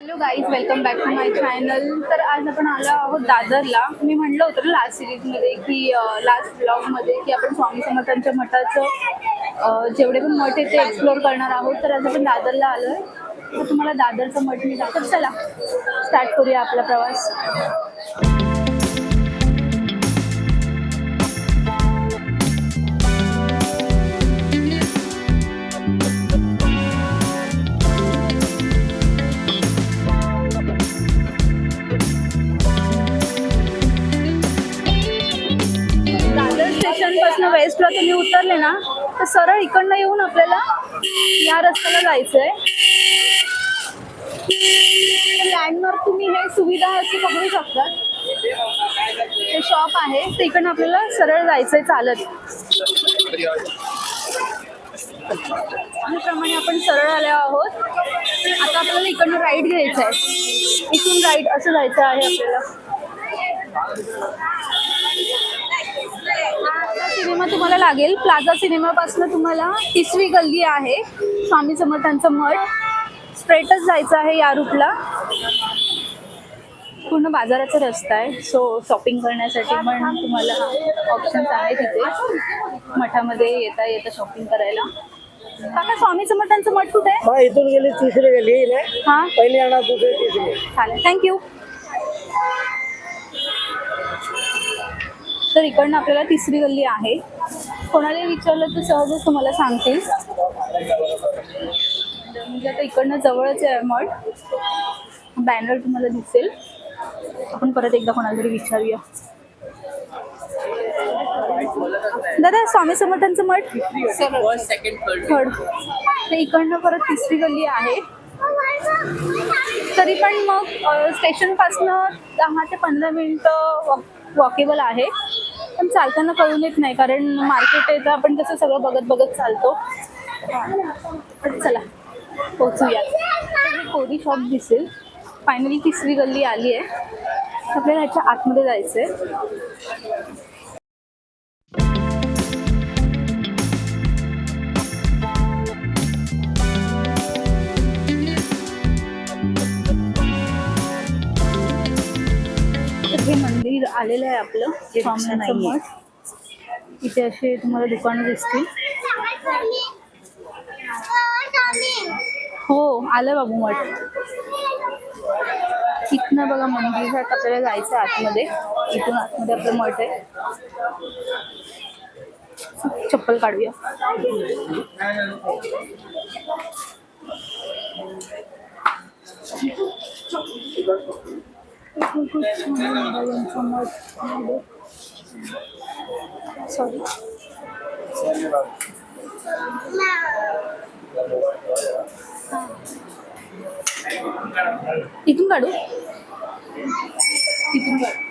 Hello guys welcome back to my channel तर आज आपण आलो आहोत दादरला. मी म्हणलं होतं ना लास्ट सिरीजमध्ये की लास्ट ब्लॉगमध्ये की आपण स्वामी समर्थांच्या मठाचं जेवढे पण मठ आहे ते एक्सप्लोअर करणार आहोत. तर आज आपण दादरला आलो आहे तर तुम्हाला दादरचं मठ मी दाखव चला स्टार्ट करूया आपला प्रवास. तुम्ही उतरले ना तर सरळ इकडनं येऊन आपल्याला या रस्त्याला जायचंय. लँडमार्क तुम्ही हे सुविधा अशी बघू शकता ते शॉप आहे ते इकडनं आपल्याला सरळ जायचंय चालत. त्याप्रमाणे आपण सरळ आले आहोत. आता आपल्याला इकडनं राईट घ्यायचं आहे इथून राईट असं जायचं आहे आपल्याला. लागेल. प्लाझा सिनेमापासून तुम्हाला तिसरी गल्ली आहे. स्वामी समर्थांचं मठ. स्ट्रेटच जायचं आहे या रूटला पूर्ण बाजाराचा रस्ता आहे. सो शॉपिंग करण्यासाठी पण तुम्हाला ऑप्शन्स आहे तिथे मठामध्ये येता येता शॉपिंग करायला. काका स्वामी समर्थांचं मठ कुठे आहे? इथून गेली तिसरी गेली ना हां? पहिली आणा दुसरी तिसरी. चालेल. थँक्यू तर इकडनं आपल्याला तिसरी गल्ली आहे. कोणाला विचारलं तर सहजच तुम्हाला सांगतील म्हणजे आता इकडनं जवळच आहे मठ. बॅनर तुम्हाला दिसेल. आपण परत एकदा कोणाला तरी विचारूया. दादा स्वामी समर्थांचं मठ? थर्ड. तर इकडनं परत तिसरी गल्ली आहे. तरी पण मग स्टेशनपासनं दहा ते पंधरा मिनटं वॉक वॉकेबल आहे. पण चालताना कळून येत नाही कारण मार्केट आहे तर आपण कसं सगळं बघत बघत चालतो. पण चला पोचूया कोरी शॉप दिसेल. फायनली तिसरी गल्ली आली आहे. आपल्याला ह्याच्या आतमध्ये जायचं आहे हे मंदिर आलेलं आहे आपलं स्वामींचं मठ. इथे असे तुम्हाला दुकानं दिसतील. हो आलं बाबू मठ. इथनं बघा मंदिरात आपल्याला जायचं आतमध्ये. इथून आतमध्ये आपलं मठ आहे. चप्पल काढूया. सॉरी इथून काढू इथून काढू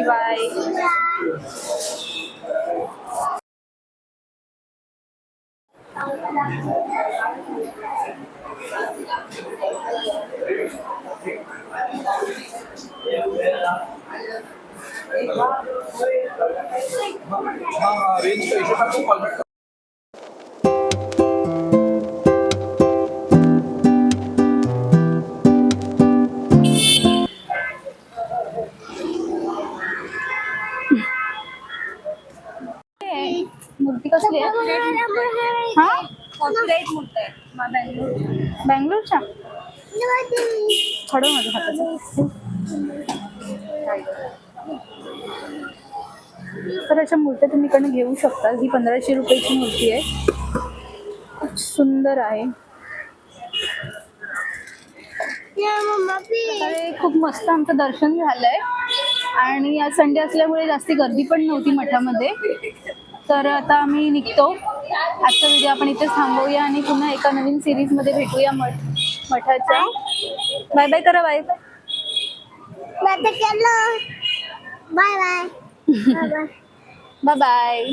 नमः शिवाय हे कसली? आहे हा? बँगलोरच्या? खडं माझ्या तर अशा मूर्त्या तुम्ही इकडनं घेऊ शकता. ही पंधराशे रुपयाची मूर्ती आहे. खूप सुंदर आहे. खूप मस्त आमचं दर्शन झालंय. आणि आज संडे असल्यामुळे जास्ती गर्दी पण नव्हती मठामध्ये. तर आता आम्ही निघतो. आजचा व्हिडिओ आपण इथेच थांबवूया आणि पुन्हा एका नवीन सिरीजमध्ये भेटूया मठ मठाच्या. बाय बाय करा bye bye bye bye bye